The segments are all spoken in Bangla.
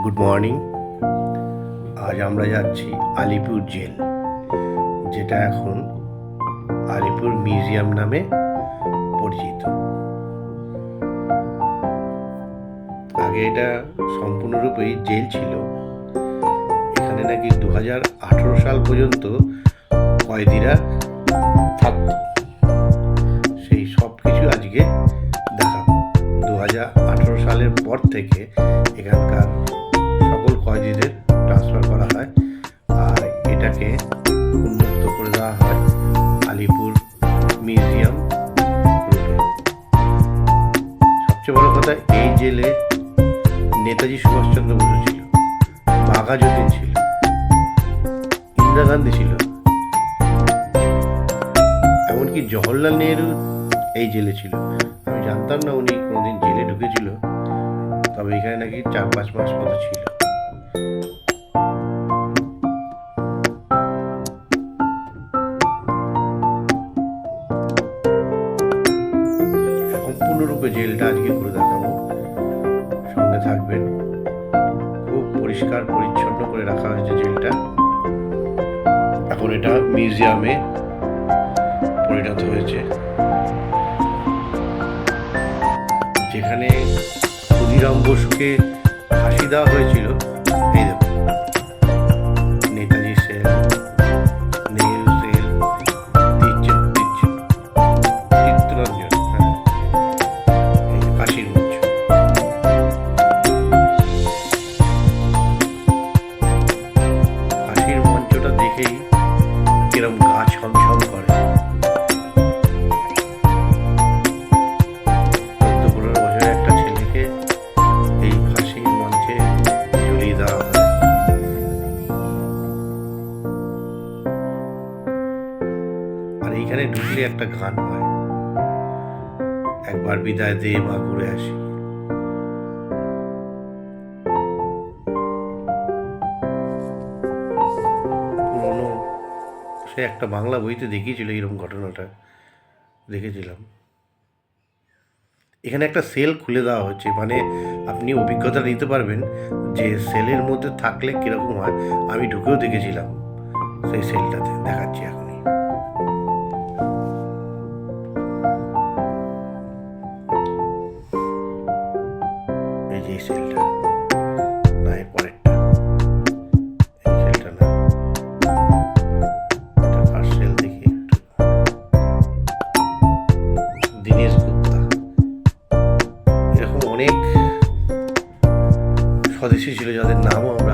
গুড মর্নিং আজ আমরা যাচ্ছি আলিপুর জেল, যেটা এখন আলিপুর মিউজিয়াম নামে পরিচিত। আগে এটা সম্পূর্ণরূপেই জেল ছিল। এখানে নাকি দু হাজার আঠেরো সাল পর্যন্ত কয়েদিরা থাকত। সেই সব কিছু আজকে দেখাবো। দু হাজার আঠেরো সালের পর থেকে এখানকার নেতাজি সুভাষচন্দ্র বসু ছিল, বাঘা যতীন ছিল, ইন্দিরা গান্ধী ছিল। এমনকি জওহরলাল নেহরু এই জেলে ছিল। আমি জানতাম না উনি কোনোদিন জেলে ঢুকেছিল, তবে এখানে নাকি চার পাঁচ মাস মতো ছিল। সম্পূর্ণরূপে জেলটা আজকে দেখাবো। সঙ্গে থাকবেন। খুব পরিষ্কার, পরিচ্ছন্ন করে রাখা হয়েছে জেলটা। এখন এটা মিউজিয়ামে পরিণত হয়েছে। যেখানে ক্ষুদিরাম বসুকে ফাঁসি দেওয়া হয়েছিল। একবার বিদায় দে, মা, ঘুরে আসি। সে একটা বাংলা বইতে দেখিয়েছিল এরকম ঘটনাটা, দেখেছিলাম। এখানে একটা সেল খুলে দেওয়া হচ্ছে মানে আপনি অভিজ্ঞতা নিতে পারবেন যে সেলের মধ্যে থাকলে কীরকম হয়। আমি ঢুকেও দেখেছিলাম সেই সেলটাতে, দেখাচ্ছি এখনই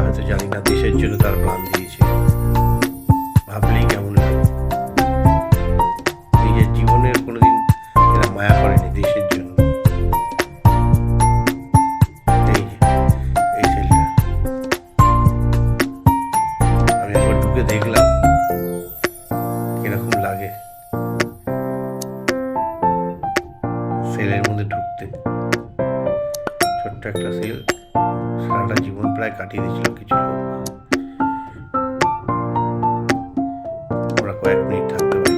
হয়তো জানি না, দেশের জন্য তার প্রাণ দিয়েছে। ভাবলেই কেমন নিজের জীবনের কোনোদিন এরা মায়া করেনি দেশের জন্য। এই আমি একবার ঢুকে দেখলাম কীরকম লাগে। সেলের মধ্যে ঢুকতে। ছোট্ট একটা সেল সারাটা জীবন প্রায় কাটিয়ে দিয়েছিল কিছু আমরা কয়েক মিনিট থাকতে পারি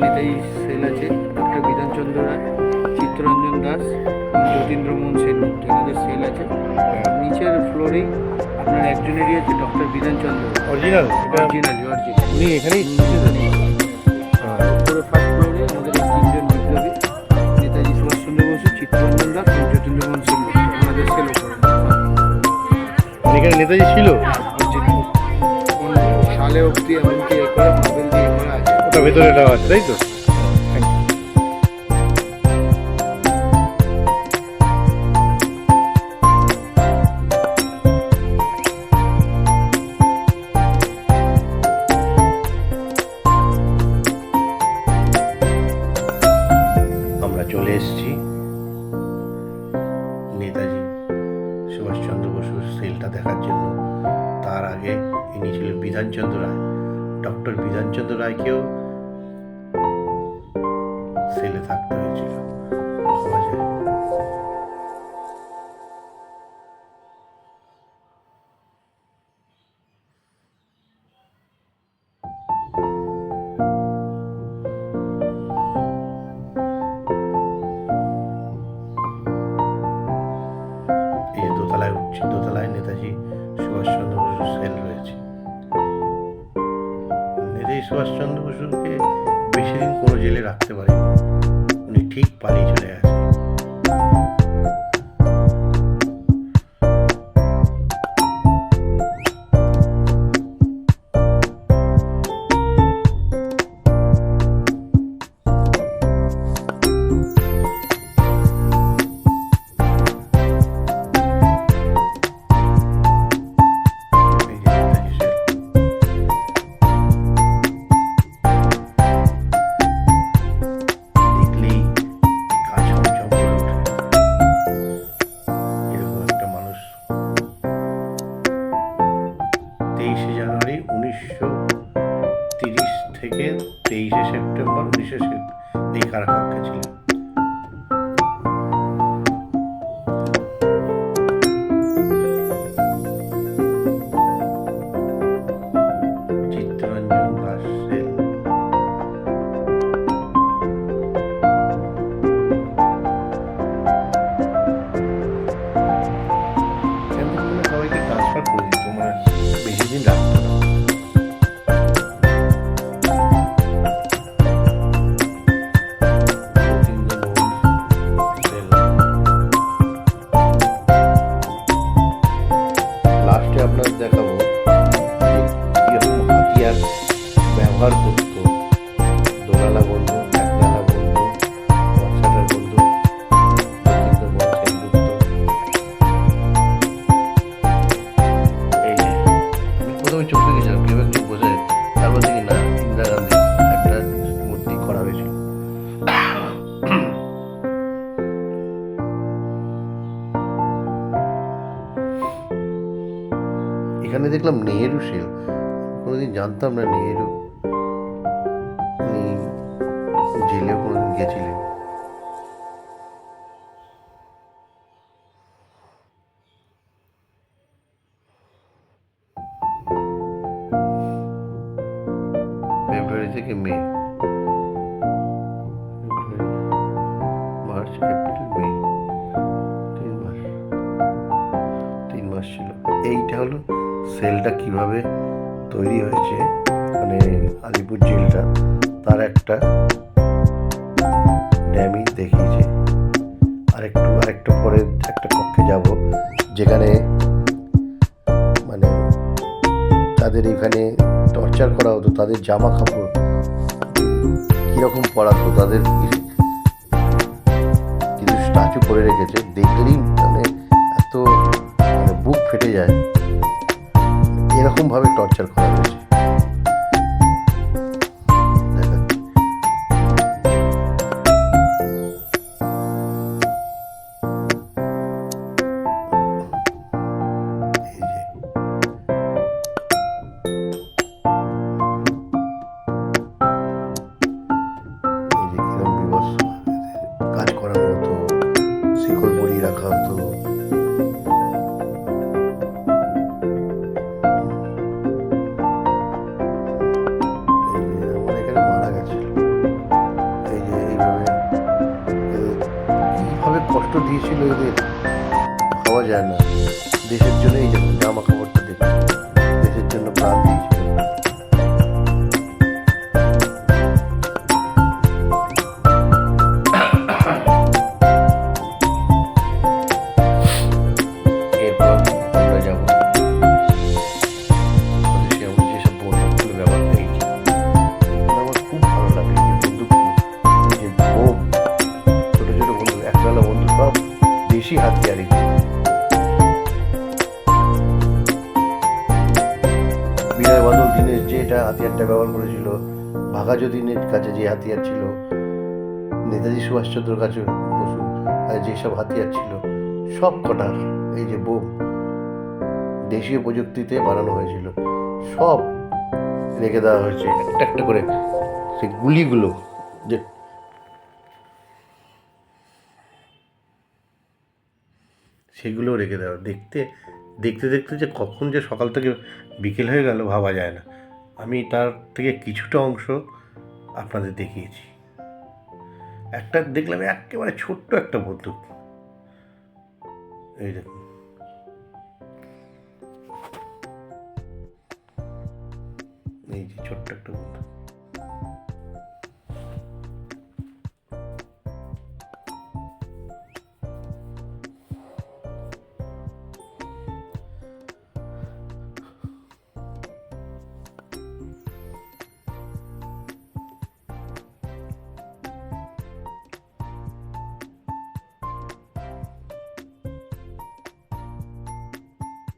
নেতাজি সেল আছে ডক্টর বিধানচন্দ্র রায় চিত্তরঞ্জন দাস যতীন্দ্র মোহন সেনগুপ্ত এনাদের সেল আছে। নিচের ফ্লোরেই আপনার একজনেরই আছে doctor Bidhanchandra. Original original original উনি এখানেই ফার্স্ট আমাদের তিনজন বিপ্লবী নেতাজি সুভাষচন্দ্র বসু চিত্তরঞ্জন দাস এবং যতীন্দ্র মোহন সেনগুপ্ত ওনাদের সেল ওপরে এখানে নেতাজি ছিল। অরিজিনাল সালে অবধি এমনকি এ করে মার্বেল দিয়ে করা আছে ওটা ভেতরে দেওয়া আছে তাই তো? নেতাজি সুভাষচন্দ্র বসুর সেলটা দেখার জন্য। তার আগে ইনি ছিলেন বিধানচন্দ্র রায়। ডক্টর বিধানচন্দ্র রায়কেও সেলে থাকতে সুভাষচন্দ্র বসুকে বেশি দিন কোনো জেলে রাখতে পারেনি। উনি ঠিক পালিয়ে চলে জেলেও কোনোদিন গেছিলেন। ফেব্রুয়ারি থেকে মে। মার্চ, এপ্রিল, মে। তিন মাস। তিন মাস ছিল। এইটা হলো সেলটা কীভাবে তৈরি হয়েছে মানে আলিপুর জেলটা, তার একটা ড্যামি দেখিয়েছে আরেকটু আরেকটু পরে একটা কক্ষে যাব, যেখানে মানে তাদের এখানে টর্চার করা হতো, তাদের জামা কাপড় কীরকম পরাতো তাদের কি- কিছু স্ট্যাচু করে রেখেছে। দেখলেই মানে এত মানে বুক ফেটে যায়। এরকমভাবে টর্চার করা হয়েছে। দিয়েছিল এদের। খাওয়া যায় না। দেশের জন্য জামা ভাগাযতীনের কাছে যে হাতিয়ার ছিল, নেতাজি সুভাষচন্দ্র কাছে বসু যেসব হাতিয়ার ছিল, সব কটার এই যে বোম দেশীয় প্রযুক্তিতে বানানো হয়েছিল, সব রেখে দেওয়া হয়েছে। একটা একটা করে সেই গুলিগুলো যে সেগুলো রেখে দেওয়া। দেখতে দেখতে দেখতে যে কখন যে সকাল থেকে বিকেল হয়ে গেল ভাবা যায় না। আমি তার থেকে কিছুটা অংশ আপনাদের দেখিয়েছি। একটা দেখলাম একেবারে ছোট্ট একটা বন্দুক। এই দেখুন। এই যে ছোট্ট একটা বন্দুক।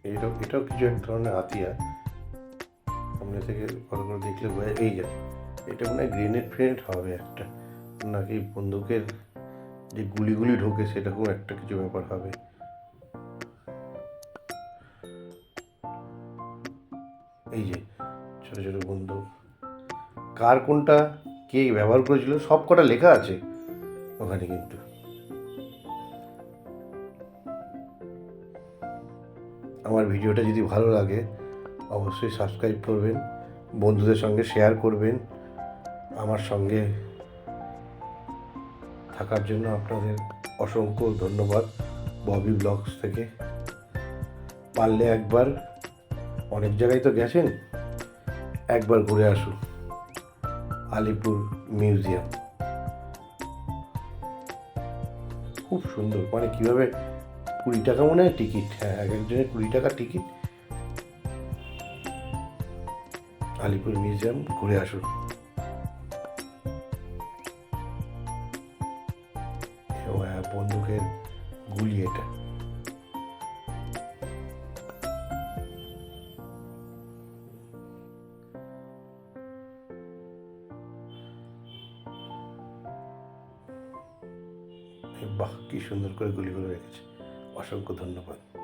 এটাও এটাও কিছু এক ধরনের হাতিয়ার। সামনে থেকে করে দেখলে বোঝা এই যে, এটা মনে হয় গ্রেনেড ফ্রেনেড হবে একটা। নাকি বন্দুকের যে গুলিগুলি ঢোকে সেরকম একটা কিছু ব্যাপার হবে। এই যে, ছোট ছোট বন্দুক। কার কোনটা কে ব্যবহার করেছিল সব কটা লেখা আছে ওখানে কিন্তু। আমার ভিডিওটা যদি ভালো লাগে, অবশ্যই সাবস্ক্রাইব করবেন, বন্ধুদের সঙ্গে শেয়ার করবেন, আমার সঙ্গে থাকার জন্য আপনাদের অসংখ্য ধন্যবাদ ববি ব্লগস থেকে। পারলে একবার, অনেক জায়গায় তো গেছেন, একবার ঘুরে আসুন। আলিপুর মিউজিয়াম। খুব সুন্দর মানে কীভাবে কুড়ি টাকা মনে হয় টিকিট হ্যাঁ এক একজনের কুড়ি টাকা টিকিট আলিপুর মিউজিয়াম ঘুরে আসুন। হ্যাঁ, বন্দুকের গুলি এটা। বাহ কি সুন্দর করে গুলিগুলো রেখেছে। অসংখ্য ধন্যবাদ।